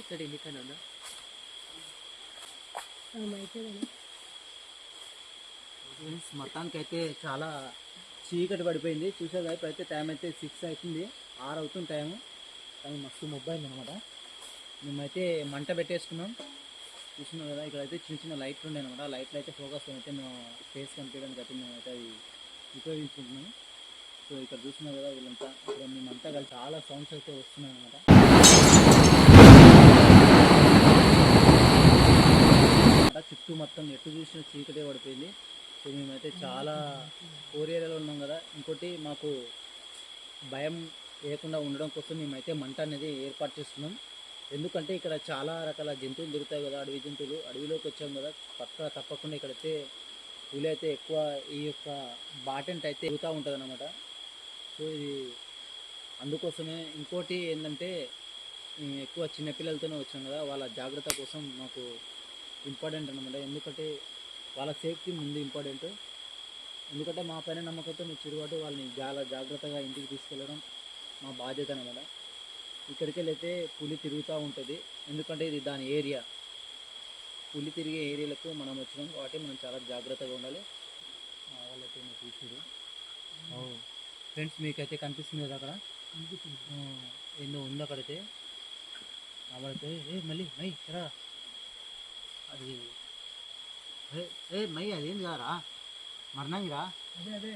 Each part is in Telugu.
ఇక్కడ ఇల్లికనా ఫ్రెండ్స్ మొత్తానికి అయితే చాలా చీకటి పడిపోయింది. చూసేది అయితే టైం అయితే సిక్స్ అవుతుంది. ఆరు అవుతుంది టైము కానీ మస్తు మొబ్బైంది అనమాట మేమైతే మంట పెట్టేసుకున్నాం. చూస్తున్నాం కదా ఇక్కడ అయితే చిన్న చిన్న లైట్లు ఉన్నాయి అనమాట లైట్లు అయితే ఫోకస్ అయితే మేము ఫేస్ కనిపించడానికి అయితే మేమైతే అది ఉపయోగించుకుంటున్నాము. సో ఇక్కడ చూస్తున్నాం కదా వీళ్ళంతా. ఇక్కడ మేమంతా కలిసి చాలా సౌండ్స్ అయితే వస్తున్నాయి అనమాట చుట్టూ మొత్తం ఎటు చూసిన చీకటే పడిపోయింది. సో మేమైతే చాలా ఓర్ ఏరియాలో ఉన్నాం కదా. ఇంకోటి మాకు భయం లేకుండా ఉండడం కోసం మేమైతే మంట అనేది ఏర్పాటు చేస్తున్నాం. ఎందుకంటే ఇక్కడ చాలా రకాల జంతువులు దొరుకుతాయి కదా అడవి జంతువులు. అడవిలోకి వచ్చాం కదా పక్క తప్పకుండా ఇక్కడైతే పులి ఎక్కువ ఈ యొక్క బాటెంట్ అయితే ఎగుతూ ఉంటుంది అనమాట సో ఇది అందుకోసమే ఇంకోటి ఏంటంటే మేము ఎక్కువ చిన్నపిల్లలతోనే వచ్చాం కదా వాళ్ళ జాగ్రత్త కోసం మాకు ఇంపార్టెంట్ అనమాట ఎందుకంటే వాళ్ళ సేఫ్టీ ముందు ఇంపార్టెంట్. ఎందుకంటే మా పైన నమ్మకంతో మీరు చిరుబాటు వాళ్ళని చాలా జాగ్రత్తగా ఇంటికి తీసుకెళ్ళడం మా బాధ్యత అనమాట ఇక్కడికి వెళ్తే పులి తిరుగుతూ ఉంటుంది. ఎందుకంటే ఇది దాని ఏరియా. పులి తిరిగే ఏరియాలకు మనం వచ్చినాం కాబట్టి మనం చాలా జాగ్రత్తగా ఉండాలి. వాళ్ళైతే మీరు చూసారు ఫ్రెండ్స్ మీకైతే కనిపిస్తుంది. కదా అక్కడ ఏందో ఉంది అక్కడైతే. కాబట్టి ఏ మళ్ళీ మై రా అది ఏ ఏ మై అదేంది కారా మరణంగిరా అదే అదే.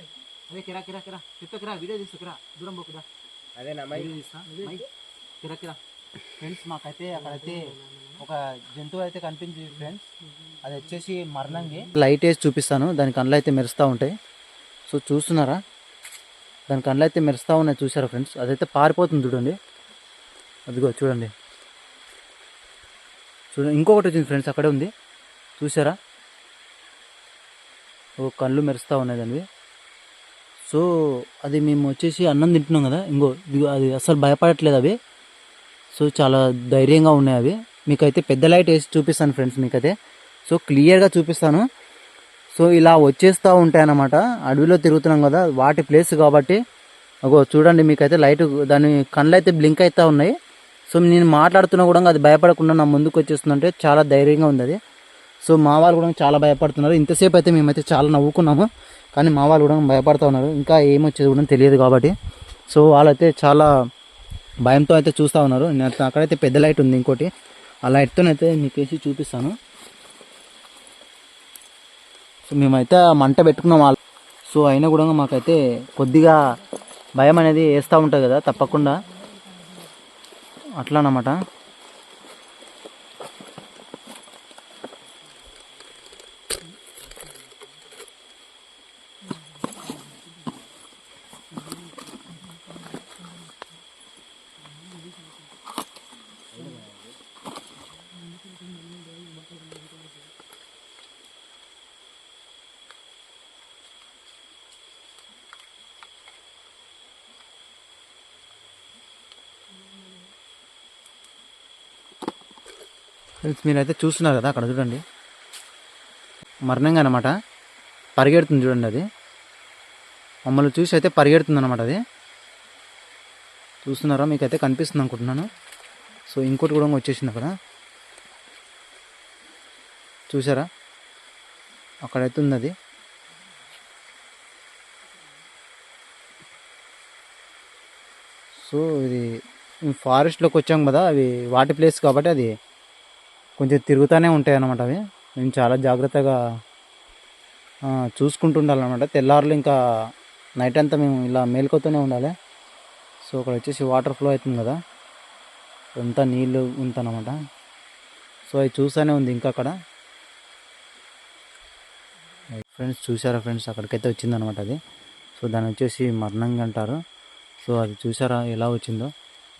అదే కిరా కిరా కిరా చెప్పకిరా వీడియో తీసుకురా దూరం పోకురా వీడియో తీస్తా. మై కిరా కిరకిరా. ఫ్రెండ్స్ మాకైతే అక్కడైతే ఒక జంతువు అయితే కనిపించింది ఫ్రెండ్స్ అది వచ్చేసి మరణంగి లైట్ వేసి చూపిస్తాను. దాని కళ్ళు అయితే మెరుస్తూ ఉంటాయి. సో చూస్తున్నారా? దాని కళ్ళు అయితే మెరుస్తూ ఉన్నాయి. చూసారా ఫ్రెండ్స్ అదైతే పారిపోతుంది చూడండి. అదిగో చూడండి. చూడండి. ఇంకొకటి వచ్చింది ఫ్రెండ్స్ అక్కడే ఉంది. చూసారా ఓ కళ్ళు మెరుస్తూ ఉన్నాయి దానివి. సో అది మేము వచ్చేసి అన్నం తింటున్నాం కదా. ఇంకో ఇదిగో అది అసలు భయపడట్లేదు అవి. సో చాలా ధైర్యంగా ఉన్నాయి అవి. మీకైతే పెద్ద లైట్ వేసి చూపిస్తాను ఫ్రెండ్స్ మీకైతే. సో క్లియర్గా చూపిస్తాను. సో ఇలా వచ్చేస్తూ ఉంటాయి అన్నమాట అడవిలో తిరుగుతున్నాం కదా వాటి ప్లేస్ కాబట్టి. అగో చూడండి మీకైతే లైట్ దాని కళ్ళు అయితే బ్లింక్ అవుతూ ఉన్నాయి. సో నేను మాట్లాడుతున్నా కూడా అది భయపడకుండా నా ముందుకు వచ్చేస్తుందంటే చాలా ధైర్యంగా ఉంది అది. సో మా వాళ్ళు కూడా చాలా భయపడుతున్నారు. ఇంతసేపు అయితే మేమైతే చాలా నవ్వుకున్నాము. కానీ మా వాళ్ళు కూడా భయపడుతూ ఉన్నారు. ఇంకా ఏమొచ్చేది కూడా తెలియదు కాబట్టి. సో వాళ్ళైతే చాలా భయంతో అయితే చూస్తూ ఉన్నారు. నేను అక్కడైతే పెద్ద లైట్ ఉంది ఇంకోటి. ఆ లైట్తోనైతే మీకు వేసి చూపిస్తాను. సో మేమైతే మంట పెట్టుకున్నాం వాళ్ళు సో అయినా కూడా మాకైతే కొద్దిగా భయం అనేది వేస్తూ ఉంటుంది కదా తప్పకుండా. అట్లా అన్నమాట. మీరైతే చూస్తున్నారు కదా అక్కడ చూడండి. మరణంగా అనమాట పరిగెడుతుంది చూడండి అది. మమ్మల్ని చూసి అయితే పరిగెడుతుంది అనమాట అది. చూస్తున్నారా? మీకైతే కనిపిస్తుంది అనుకుంటున్నాను. సో ఇంకోటి కూడా వచ్చేసింది అక్కడ. చూసారా? అక్కడైతే ఉంది అది. సో ఇది ఫారెస్ట్లోకి వచ్చాం కదా అవి వాటి ప్లేస్ కాబట్టి అది కొంచెం తిరుగుతూనే ఉంటాయి అన్నమాట అవి. మేము చాలా జాగ్రత్తగా చూసుకుంటుండాలన్నమాట. ఉండాలన్నమాట తెల్లారులు ఇంకా నైట్ అంతా మేము ఇలా మేల్కొతూనే ఉండాలి. సో అక్కడ వచ్చేసి వాటర్ ఫ్లో అవుతుంది కదా. అంతా నీళ్ళు ఉందన్నమాట సో అది చూస్తూనే ఉంది ఇంకా అక్కడ. ఫ్రెండ్స్ చూసారా ఫ్రెండ్స్ అక్కడికైతే వచ్చిందనమాట అది. సో దాని వచ్చేసి మరణంగా అంటారు. సో అది చూసారా ఎలా వచ్చిందో?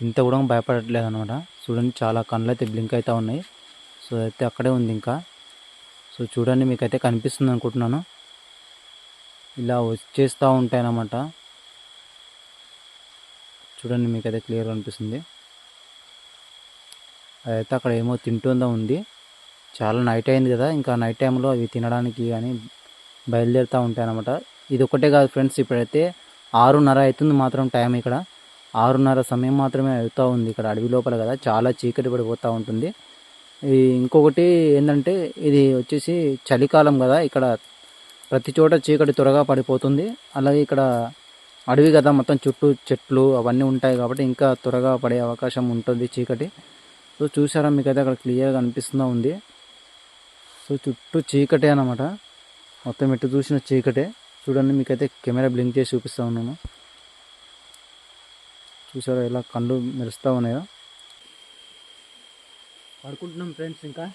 ఇంత కూడా భయపడట్లేదు అనమాట చూడండి చాలా కళ్ళు అయితే బ్లింక్ అవుతూ ఉన్నాయి. సో అయితే అక్కడే ఉంది ఇంకా. సో చూడండి మీకైతే కనిపిస్తుంది అనుకుంటున్నాను. ఇలా వచ్చేస్తూ ఉంటాయన్నమాట. చూడండి మీకైతే క్లియర్గా అనిపిస్తుంది. అదైతే అక్కడ ఏమో తింటుందా ఉంది. చాలా నైట్ అయింది కదా ఇంకా నైట్ టైంలో అవి తినడానికి కానీ బయలుదేరుతూ ఉంటాయన్నమాట. ఇది ఒకటే కాదు ఫ్రెండ్స్ ఇప్పుడైతే ఆరున్నర అవుతుంది మాత్రం టైం ఇక్కడ. ఆరున్నర సమయం మాత్రమే అవుతూ ఉంది ఇక్కడ అడవి లోపల కదా చాలా చీకటి పడిపోతూ ఉంటుంది. ఇంకొకటి ఏంటంటే ఇది వచ్చేసి చలికాలం కదా ఇక్కడ ప్రతి చోట చీకటి త్వరగా పడిపోతుంది. అలాగే ఇక్కడ అడవి కదా మొత్తం చుట్టూ చెట్లు అవన్నీ ఉంటాయి కాబట్టి ఇంకా త్వరగా పడే అవకాశం ఉంటుంది చీకటి. సో చూసారా మీకైతే అక్కడ క్లియర్గా అనిపిస్తూ ఉంది. సో చుట్టూ చీకటే అనమాట మొత్తం ఎటు చూసిన చీకటే. చూడండి మీకైతే కెమెరా బ్లింక్ చేసి చూపిస్తూ ఉన్నాను. చూసారా ఇలా కళ్ళు మెరుస్తూ ఉన్నాయో. పడుకుంటున్నాం ఫ్రెండ్స్ ఇంకా.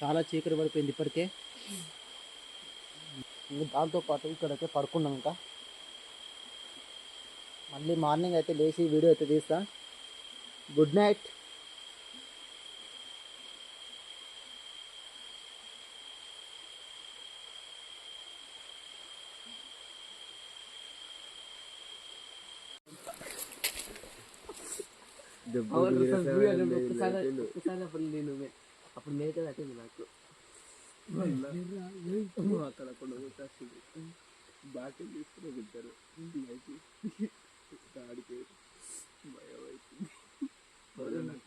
చాలా చీకటి పడిపోయింది ఇప్పటికే. ఇంకా పాటు ఇక్కడైతే పడుకున్నాం ఇంకా. మళ్ళీ మార్నింగ్ అయితే లేచి వీడియో అయితే తీస్తా. Good night. అప్పుడు నేను అప్పుడు మేక తట్టింది నాకు అక్కడ వచ్చేస్తుంది బాటిల్ తీసుకుని వెళ్తారు ఆడికి భయం అవుతుంది వాడు నాకు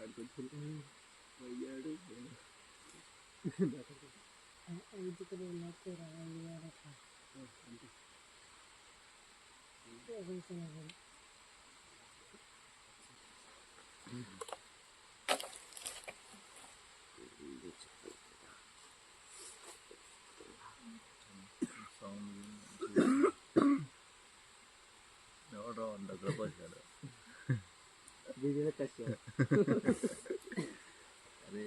అడుగుతుంది పోయాడు ఎవడో దగ్గర పోసాడు వీడియో టచ్ అరే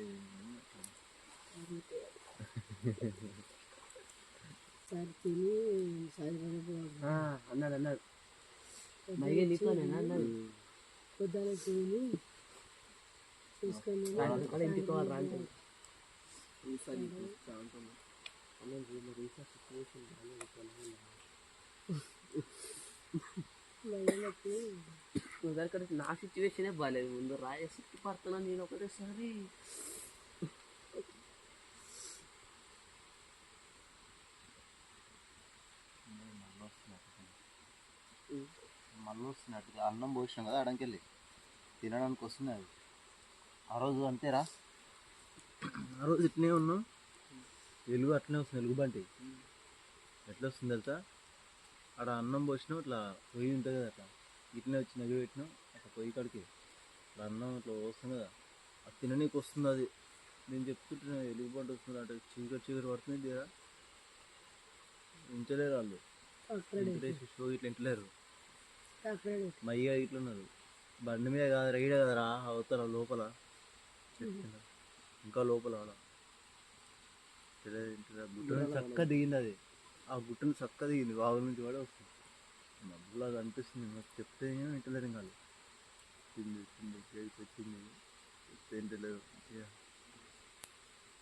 అన్నాడు అన్నాడు మైగే నీతోనేనా అన్నాడు పొద్దున తిని చూసుకొని ఇంటికి పోవాలి రా అంటే ఈసారి చూస్తా ఉంటాను మహిళకి దగ్గర నా సిచ్యువేషనే బాగాలేదు ముందు రాయేసి పడుతున్నా నేను ఒకటేసారి వస్తున్నట్టు అన్నం పోసినాం కదా అడంకెళ్ళి తినడానికి వస్తుంది అది. ఆ రోజు అంతేరా? ఆ రోజు ఇట్లనే ఉన్నాం. వెలుగు అట్లనే వస్తుంది వెలుగు బంటి. ఎట్లా వస్తుంది తెలుసా? ఆడ అన్నం పోసినాం ఇట్లా పొయ్యి ఉంటుంది కదా అట్లా. ఇట్లనే వచ్చి నగి పెట్టినాం అట్లా పొయ్యి కాడికి. ఇట్లా అన్నం ఇట్లా వస్తుంది కదా. అది తిననీకి వస్తుంది అది. నేను చెప్తుంటున్నా వెలుగు బంటి వస్తుంది అంటే చీకటి చీకటి పడుతుంది తీరా ఉంచలేరు వాళ్ళు. షో ఇట్లా ఇంటలేరు. అక్కడే ఇట్లున్నారు బండి మీద కాదు రైడ్ కదరా అవతల లోపల. ఇంకా లోపల గుట్టను చక్క దిగింది అది. ఆ గుట్టను చక్క దిగింది వాగు నుంచి కూడా వస్తుంది. మబ్బులాగా అనిపిస్తుంది నాకు చెప్తే ఇంటలేదు ఇంకా వచ్చింది వచ్చింది వచ్చింది. చెప్తే ఇంటలేదు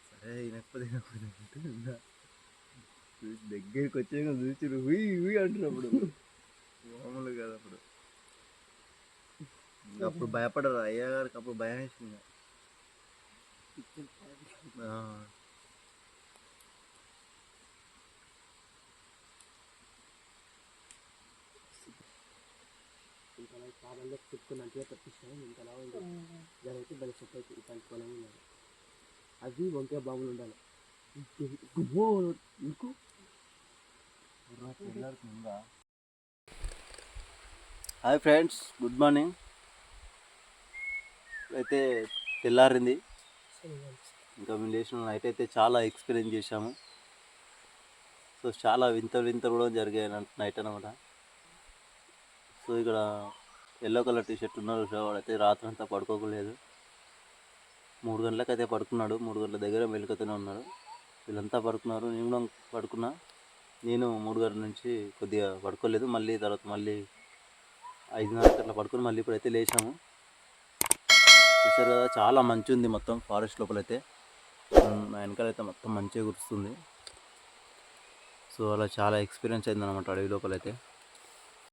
సరే వినకపోతే వినకపోతే దగ్గరికి వచ్చాక చూసి హుయ్ హుయ్ అంటున్నప్పుడు. మామూలు కాదు అప్పుడు. అప్పుడు భయపడరు అయ్యా గారికి అప్పుడు భయం వేసింది. ఇంతలా కాలంలో చెప్పుకున్నట్టుగా తప్పించాను ఇంతలా ఉంది ఉన్నారు అవి వంకాయ బాబులు ఉండాలి. ఇంకో హాయ్ ఫ్రెండ్స్ గుడ్ మార్నింగ్. అయితే తెల్లారింది. ఇంకా మేము లేచిన నైట్ అయితే చాలా ఎక్స్పీరియన్స్ చేశాము. సో చాలా వింత వింత కూడా జరిగాయి నైట్ అనమాట సో ఇక్కడ ఎల్లో కలర్ టీ షర్ట్ ఉన్నారు వాడైతే రాత్రి అంతా పడుకోకలేదు మూడు గంటలకు అయితే పడుకున్నాడు. మూడు గంటల దగ్గర మెలుకతూనే ఉన్నాడు. వీళ్ళంతా పడుకున్నారు. నేను కూడా పడుకున్నా. నేను మూడు గంటల నుంచి కొద్దిగా పడుకోలేదు. మళ్ళీ తర్వాత మళ్ళీ ఐదున్నరకి అట్లా పడుకొని మళ్ళీ ఇప్పుడైతే లేచాము. చూసారు కదా చాలా మంచి ఉంది మొత్తం ఫారెస్ట్ లోపలైతే. వెనకాలైతే మొత్తం మంచిగా కురుస్తుంది. సో అలా చాలా ఎక్స్పీరియన్స్ అయింది అనమాట అడవి లోపలైతే.